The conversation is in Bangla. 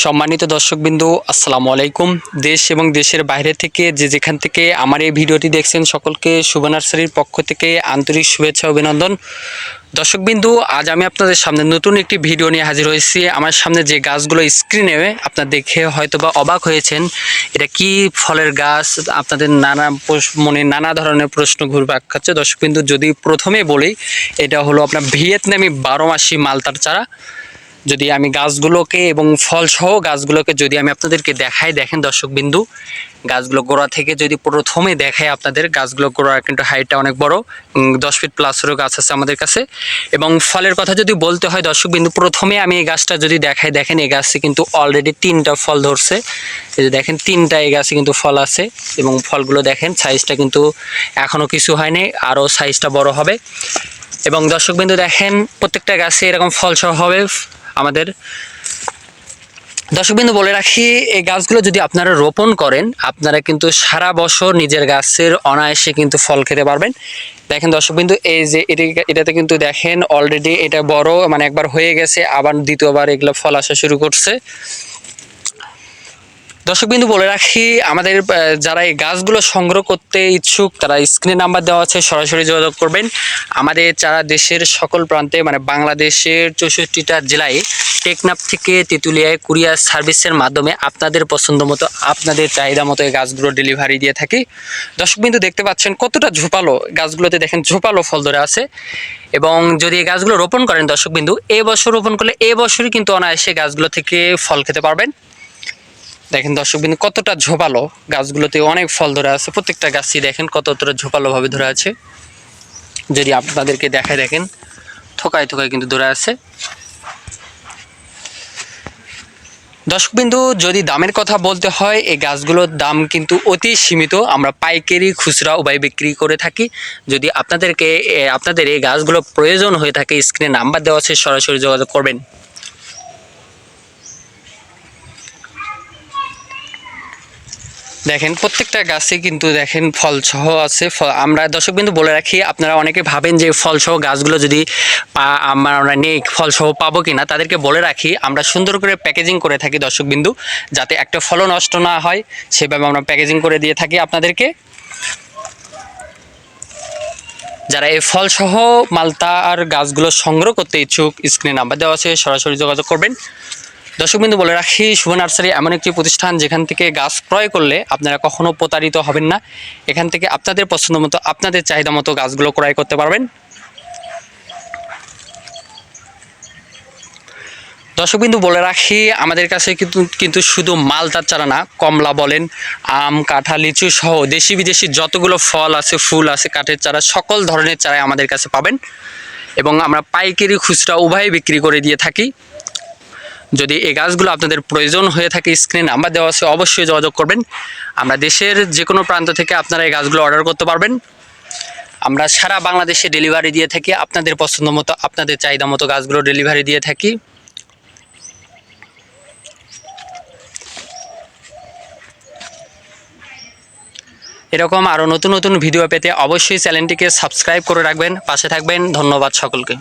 সম্মানিত দর্শকবিন্দু, আসসালামু আলাইকুম। দেশ এবং দেশের বাইরে থেকে যে যেখান থেকে আমার এই ভিডিওটি দেখছেন, সকলকে শুভ নার্সারির পক্ষ থেকে আন্তরিক শুভেচ্ছা, অভিনন্দন। দর্শকবিন্দু, আজ আমি আপনাদের সামনে নতুন একটি ভিডিও নিয়ে হাজির হয়েছি। আমার সামনে যে গাছগুলো স্ক্রিনে আপনার দেখে হয়তো বা অবাক হয়েছেন, এটা কি ফলের গাছ? আপনাদের নানা মনে নানা ধরনের প্রশ্ন ঘুরপাক খাচ্ছে। দর্শকবিন্দু, যদি প্রথমে বলি, এটা হলো আপনার ভিয়েতনামি বারো মাসি মালতার চারা। যদি আমি গাছগুলোকে এবং ফলসহ গাছগুলোকে যদি আমি আপনাদেরকে দেখাই, দেখেন দর্শকবিন্দু, গাছগুলো গোড়া থেকে যদি প্রথমে দেখাই আপনাদের, গাছগুলো গোড়া কিন্তু হাইটটা অনেক বড় দশ ফিট প্লাসেরও গাছ আছে আমাদের কাছে। এবং ফলের কথা যদি বলতে হয় দর্শকবিন্দু, প্রথমে আমি এই গাছটা যদি দেখাই, দেখেন এই গাছে কিন্তু অলরেডি তিনটা ফল ধরছে। এই যে দেখেন তিনটা এই গাছে কিন্তু ফল আছে এবং ফলগুলো দেখেন সাইজটা কিন্তু এখনও কিছু হয়নি, আরও সাইজটা বড় হবে। এবং দর্শকবিন্দু, দেখেন প্রত্যেকটা গাছে এরকম ফলসহ হবে। আমাদের দর্শকবিন্দু বলে রাখি, এই গাছগুলো যদি আপনারা রোপণ করেন, আপনারা কিন্তু সারা বছর নিজের গাছের অনায়াসে কিন্তু ফল খেতে পারবেন। দেখেন দর্শকবিন্দু, এই যে এটা, এটাতে কিন্তু দেখেন অলরেডি এটা বড় মানে একবার হয়ে গেছে, আবার দ্বিতীয়বার এগুলো ফল আসা শুরু করছে। দর্শকবিন্দু বলে রাখি, আমাদের যারা এই গাছগুলো সংগ্রহ করতে ইচ্ছুক, তারা স্ক্রিনে নাম্বার দেওয়া আছে, সরাসরি যোগাযোগ করবেন। আমাদের যারা দেশের সকল প্রান্তে মানে বাংলাদেশের চৌষট্টিটা জেলায় টেকনাপ থেকে তেঁতুলিয়ায় কুরিয়ার সার্ভিসের মাধ্যমে আপনাদের পছন্দ মতো, আপনাদের চাহিদা মতো এই গাছগুলো ডেলিভারি দিয়ে থাকি। দর্শকবিন্দু দেখতে পাচ্ছেন কতটা ঝোপালো গাছগুলোতে, দেখেন ঝোপালো ফল ধরে আছে। এবং যদি এই গাছগুলো রোপণ করেন দর্শকবিন্দু এ বছর রোপণ করলে এ বছরই কিন্তু অনায়াসে গাছগুলো থেকে ফল খেতে পারবেন। দেখেন দর্শকবিন্দু কতটা ঝোপালো গাছগুলোতে অনেক ফল ধরে আছে। প্রত্যেকটা গাছই দেখেন কতটা ঝোপালো ভাবে ধরে আছে। যদি আপনাদেরকে দেখায় দেখেন, থোকায় থোকায় কিন্তু ধরে আছে। দর্শকবিন্দু যদি দামের কথা বলতে হয়, এই গাছগুলোর দাম কিন্তু অতি সীমিত। আমরা পাইকারি খুচরা উভয় বিক্রি করে থাকি। যদি আপনাদেরকে আপনাদের এই গাছগুলো প্রয়োজন হয়ে থাকে স্ক্রিনে নাম্বার দেওয়া আছে, সরাসরি যোগাযোগ করবেন। দেখেন, প্রত্যেকটা গাছে কিন্তু দেখেন ফল সহ আছে আমরা দর্শক বিন্দু বলে রাখি, আপনারা অনেকে ভাবেন যে ফল সহ গাছগুলো যদি আমরা নেই ফল সহ পাবো কি না তাদেরকে বলে রাখি, আমরা সুন্দর করে প্যাকেজিং করে থাকি দর্শক বিন্দু, যাতে একটা ফলও নষ্ট না হয়, সেভাবে আমরা প্যাকেজিং করে দিয়ে থাকি আপনাদেরকে। যারা এই ফল সহ মালতা আর গাছগুলো সংগ্রহ করতে ইচ্ছুক, স্ক্রিনে নাম্বার দেওয়া আছে, সরাসরি যোগাযোগ করবেন। দর্শকবিন্দু, বলে রাখি, শুভ নার্সারি এমন একটি প্রতিষ্ঠান যেখান থেকে গাছ ক্রয় করলে আপনারা কখনো প্রতারিত হবেন না। এখান থেকে আপনাদের পছন্দ মতো, আপনাদের চাহিদা মতো গাছগুলো ক্রয় করতে পারবেন। দর্শকবিন্দু, বলে রাখি, আমাদের কাছে কিন্তু কিন্তু শুধু মালতার চারা না, কমলা বলেন, আম, কাঁঠাল, লিচু সহ দেশি বিদেশি যতগুলো ফল আছে, ফুল আছে, কাঠের চারা, সকল ধরনের চারাই আমাদের কাছে পাবেন। এবং আমরা পাইকারি খুচরা উভয় বিক্রি করে দিয়ে থাকি। যদি এই গাছগুলো আপনাদের প্রয়োজন হয়ে থাকে স্ক্রিনে নাম্বার দেওয়া আছে, অবশ্যই যোগাযোগ করবেন। আমরা দেশের যে কোনো প্রান্ত থেকে আপনারা এই গাছগুলো অর্ডার করতে পারবেন। আমরা সারা বাংলাদেশে ডেলিভারি দিয়ে থাকি, আপনাদের পছন্দ মতো, আপনাদের চাহিদা মতো গাছগুলো ডেলিভারি দিয়ে থাকি। এরকম আরও নতুন নতুন ভিডিও পেতে অবশ্যই চ্যানেলটিকে সাবস্ক্রাইব করে রাখবেন, পাশে থাকবেন, ধন্যবাদ সকলকে।